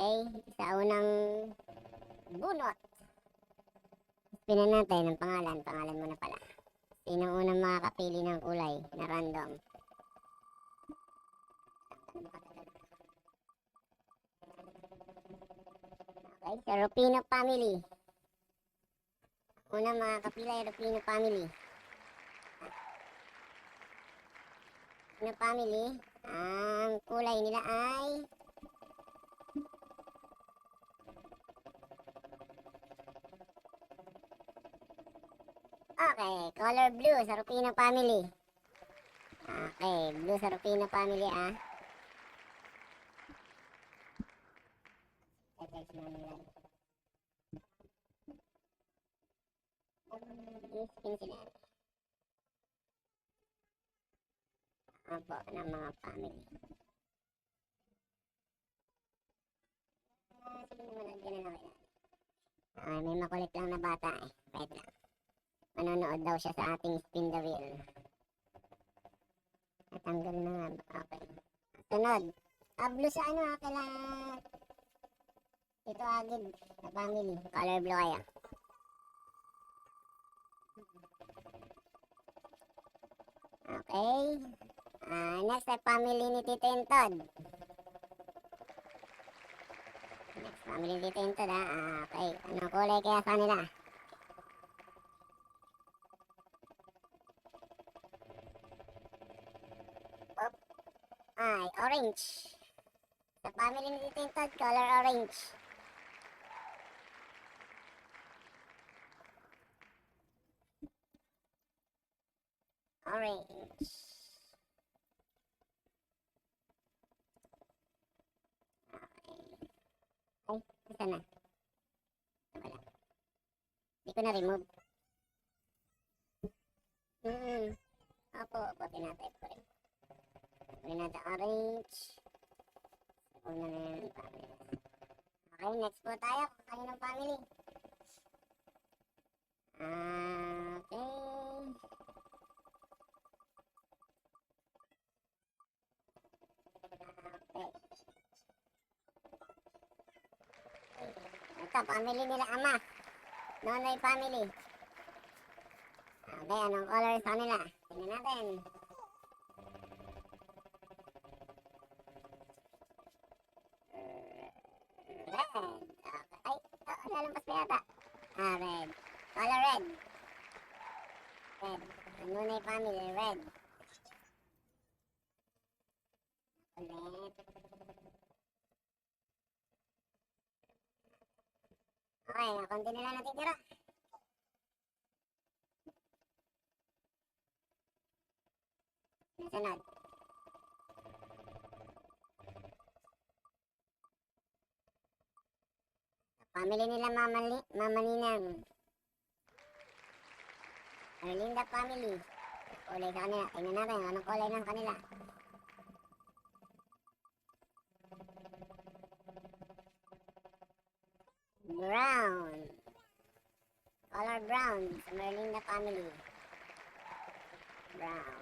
Okay, sa unang bunot. Pinan natin ang pangalan. Pangalan mo na pala. Sino unang makakapili ng kulay na random? Okay, sa Rupino family. Una makakapila ay Rupino family. Rupino family, ang kulay nila ay Okay, color blue sa Rupino family. Okay, blue sa Rupino family ah. Yes, pin sila. Apo, ng mga family. Ah, lang kailangan. Ah, may makulit lang na bata eh. Wait lang. Manonood daw siya sa ating spin the wheel. Natanggal na nga. Okay. Sunod. Ablo sa ano ha, kaila... Ito agad. Sa family. Color blue kaya. Okay. Ah, next sa family ni Tito Intod. Next family ni Tito Intod ha. Ah, okay. Anong kulay kaya sa nila? Ay orange. Sa family ni Tito Intod, color orange. Orange. Ay, isa na. Wala. Hindi ko na-remove. Mm-mm. Opo, opo, tinatype ko rin. Natin orange. Una na yan ang family. Okay, next po tayo. Kaninong family? Ah, okay. Okay. Ito, family nila ama. Nonoy family. Okay, anong color sa nila? Tingnan natin. Red. Okay. Ay, oh, lalampas pa yata. Ah, red. Color red. Red. Nunay family, red. Ulit. Okay, konti na lang natitira. Sunod. Family nila Mama, Li- Mama Ninang. Erlinda family. Kulay sa kanila. Tingnan natin anong kulay ng kanila. Brown. Color brown sa Merlinda family. Brown.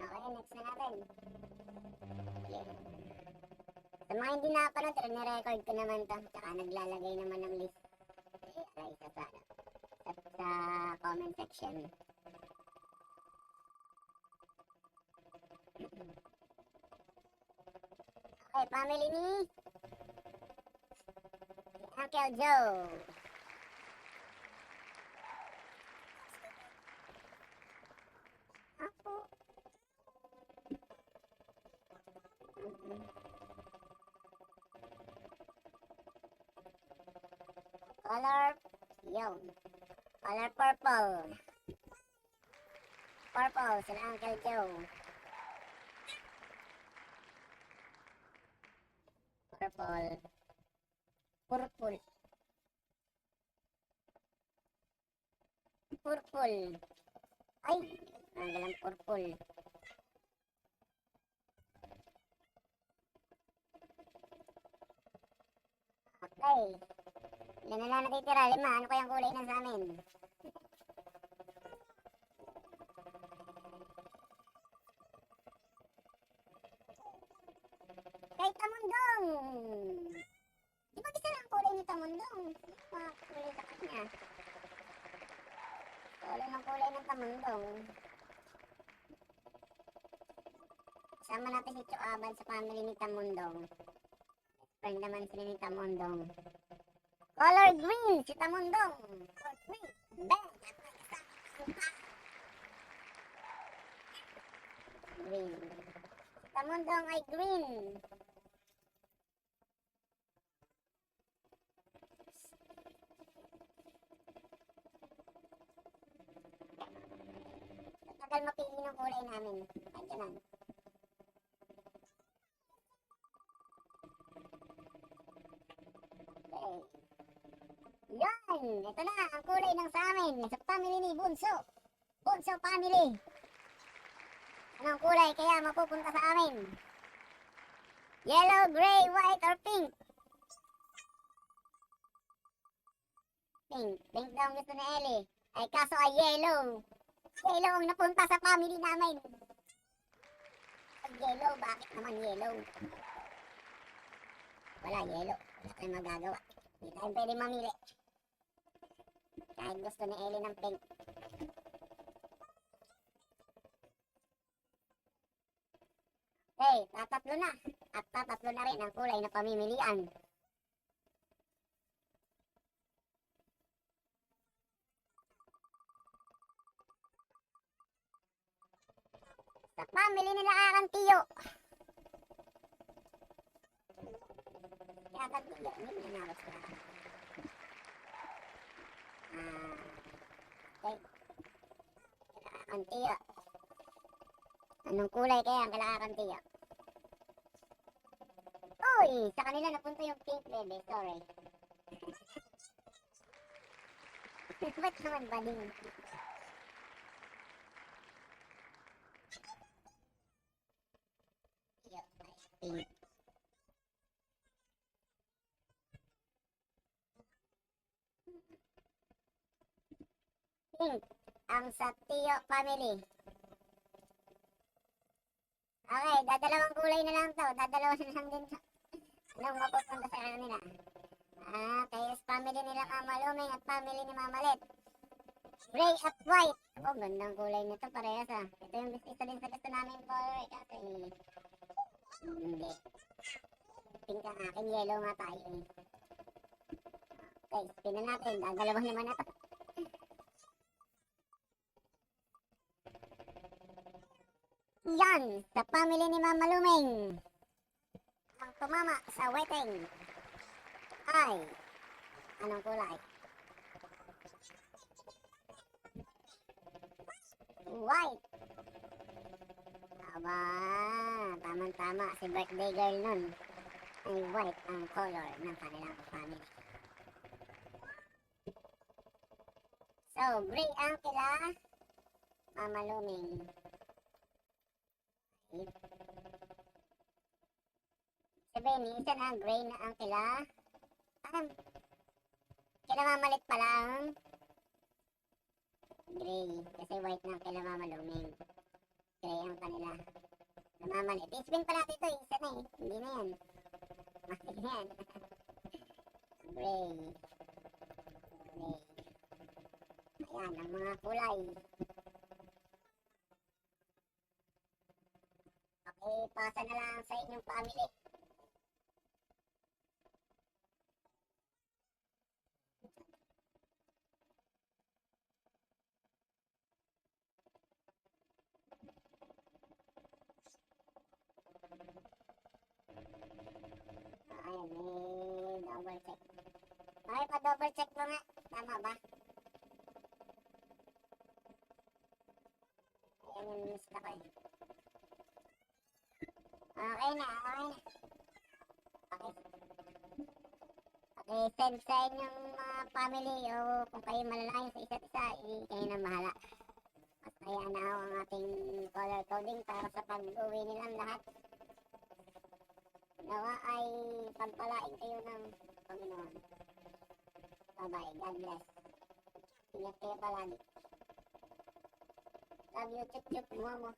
Okay, next na natin. Yeah. Sa mga hindi nakapanood, nire-record ko naman to. Tsaka naglalagay naman ng list. Eh, ay, sa, sa, sa, sa comment section. Okay, family ni Uncle Joe. Ako. Color, yun. Color purple. Purple, sila Uncle Joe. Purple. Purple. Purple. Ay, nagalang purple. Okay. Ilan na lang natitira? Lima. Ano kayang kulay ng sa amin? Kay Tamundong! Di ba isa lang kulay ni Tamundong? Mga kulay sa kanya. Kulay ng kulay ng Tamundong. Sama natin si Chuaban sa family ni Tamundong. Friend naman sila ni Tamundong. Color green si Tamundong. Color green. Bang! Green. Si Tamundong ay green. Tagal mapili ng kulay namin. Andiyan lang. Ito na ang kulay ng sa amin. Sa family ni Bunso. Bunso family. Anong kulay kaya mapupunta sa amin? Yellow, gray, white, or pink? Pink. Pink daw gusto ni Ellie. Ay kaso ay yellow. Yellow ang napunta sa family namin. Ay, yellow, bakit naman yellow? Wala, yellow. Wala tayong magagawa. Hindi tayo pwede mamili. Kahit gusto ni Ellie ng pink. Hey, tatatlo na. At tatatlo na rin ang kulay na pamimilian. Sa family nila Arantiyo. Arantiyo, hindi na naros ko. Ah, okay. Arantiyo. Anong kulay kaya ang Arantiyo? Uy, sa kanila napunta yung pink bebe, sorry. Ba't naman bading? Yo, ay, pink. Pink, ang sa Tio family. Okay, dadalawang kulay na lang to. Dadalawa na lang din to. Anong mapupunta sa kanila? Ah, kaya family nila Mama Luming at family ni Mama Let. Gray at white. Oh, gandang kulay nito parehas ah. Ito yung isa din sa gusto namin color eh. Kasi hindi. Pink ang akin, yellow nga tayo eh. Okay, spin na natin. Dadalawa naman na to. Yan, sa family ni Mama Luming. Ang tumama sa wedding ay anong kulay? White. Aba, tamang-tama. Si birthday girl nun ay white ang color ng kanilang family. So, gray ang kila Mama Luming. Sabihin, isa na gray na ang kila. Ah, kila mamalit pa lang. Gray. Kasi white na ang kila mamaluming. Gray ang kanila. Namamalit. I-spin pa natin ito. Isa na eh. Hindi na yan. Matik na yan. gray. Gray. Ayan, ang mga kulay. Okay, pasa na lang sa inyong family. Ayan, may double check. Okay, pa-double check mo nga. Tama ba? Ayan yung lista ko eh. Okay na, okay na. Okay. Okay, send sa inyong mga family o kung kayo malalayo sa isa't isa, eh, kayo na bahala. At kaya na ako ang ating color coding para sa pag-uwi nilang lahat. Nawa ay pagpalain kayo ng Panginoon. Bye-bye. God bless. Ingat kayo palagi. Love you, chup chup, mo mo.